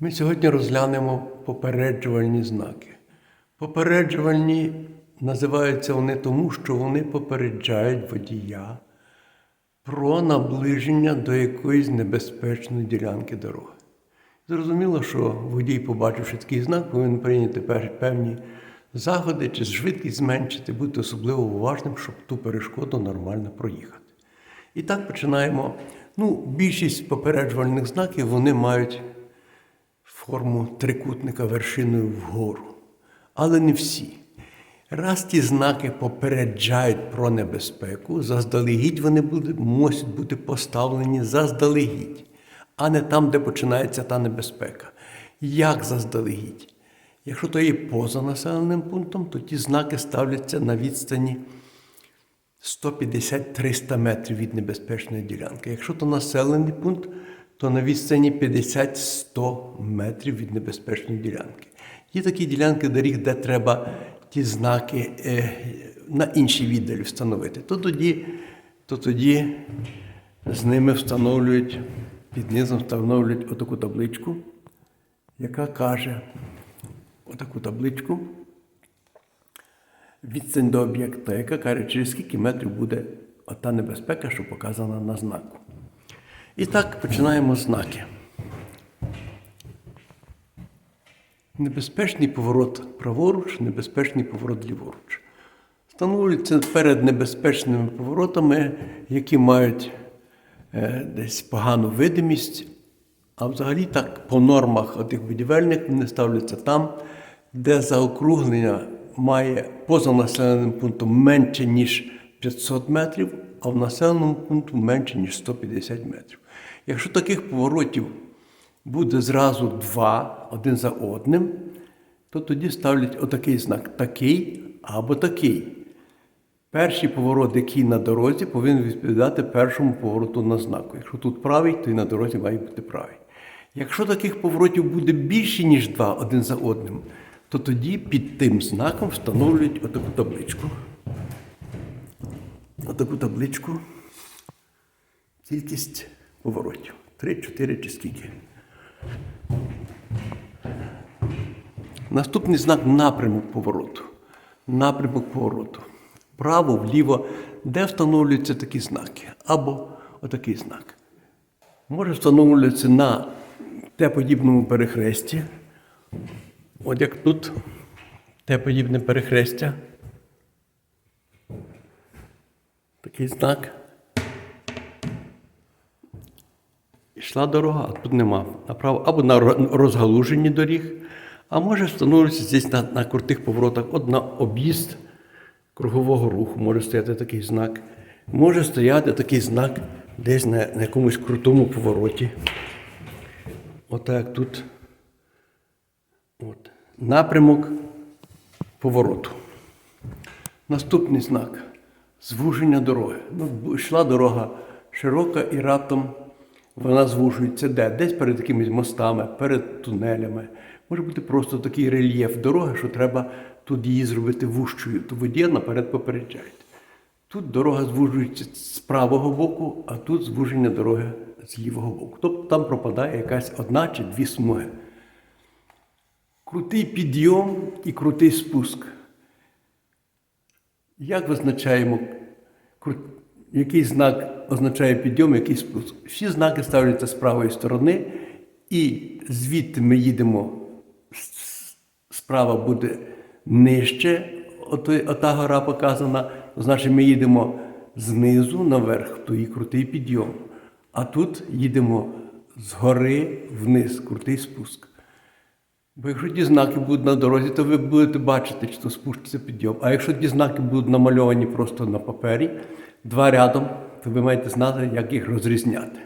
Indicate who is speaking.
Speaker 1: Ми сьогодні розглянемо попереджувальні знаки. Попереджувальні називаються вони тому, що вони попереджають водія про наближення до якоїсь небезпечної ділянки дороги. Зрозуміло, що водій, побачивши такий знак, повинен прийняти певні заходи чи швидкість зменшити, бути особливо уважним, щоб ту перешкоду нормально проїхати. І так починаємо. Ну, більшість попереджувальних знаків вони мають форму трикутника вершиною вгору. Але не всі. Раз ті знаки попереджають про небезпеку, заздалегідь вони будуть, мусять бути поставлені заздалегідь, а не там, де починається та небезпека. Як заздалегідь? Якщо то є поза населеним пунктом, то ті знаки ставляться на відстані 150-300 метрів від небезпечної ділянки. Якщо то населений пункт, то на відстані 50-100 метрів від небезпечної ділянки. Є такі ділянки доріг, де треба ті знаки е, на іншій віддалі встановити. То тоді, то тоді з ними встановлюють, під низом встановлюють отаку табличку, яка каже, отаку табличку відстань до об'єкта, яка каже, через скільки метрів буде та небезпека, що показана на знаку. І так починаємо знаки. Небезпечний поворот праворуч, небезпечний поворот ліворуч. Встановлюється перед небезпечними поворотами, які мають е, десь погану видимість, а взагалі так по нормах отих будівельних вони ставляться там, де заокруглення має поза населеним пунктом менше, ніж 500 метрів, а в населеному пункту менше, ніж 150 метрів. Якщо таких поворотів буде зразу два один за одним, то тоді ставлять отакий знак такий або такий. Перший поворот, який на дорозі, повинен відповідати першому повороту на знаку. Якщо тут правий, то і на дорозі має бути правий. Якщо таких поворотів буде більше, ніж два один за одним, то тоді під тим знаком встановлюють отаку табличку. Отаку табличку. Кількість поворотів. Три, чотири чи скільки. Наступний знак напрямок повороту. Напрямок повороту. Вправо, вліво, де встановлюються такі знаки. Або отакий знак. Може встановлюватися на Т-подібному перехресті. От як тут Т-подібне перехрестя. Такий знак. Йшла дорога, а тут нема. Направо або на розгалуженні доріг, а може встановлюватися здесь на, на крутих поворотах, от на об'їзд кругового руху може стояти такий знак. Може стояти такий знак десь на, на якомусь крутому повороті. Отак тут. От. Напрямок повороту. Наступний знак звуження дороги. Ну, йшла дорога широка і раптом вона звужується де? Десь перед якимись мостами, перед тунелями. Може бути просто такий рельєф дороги, що треба тут її зробити вужчою. То водія наперед попереджають. Тут дорога звужується з правого боку, а тут звуження дороги з лівого боку. Тобто там пропадає якась одна чи дві смуги. Крутий підйом і крутий спуск. Як визначаємо, який знак означає підйом, який спуск? Всі знаки ставляться з правої сторони, і звідти ми їдемо справа буде нижче, ота гора показана, значить ми їдемо знизу наверх, то і крутий підйом. А тут їдемо згори вниз, крутий спуск. Бо якщо ті знаки будуть на дорозі, то ви будете бачити, чи то спуститься підйом. А якщо ті знаки будуть намальовані просто на папері, два рядом, то ви маєте знати, як їх розрізняти.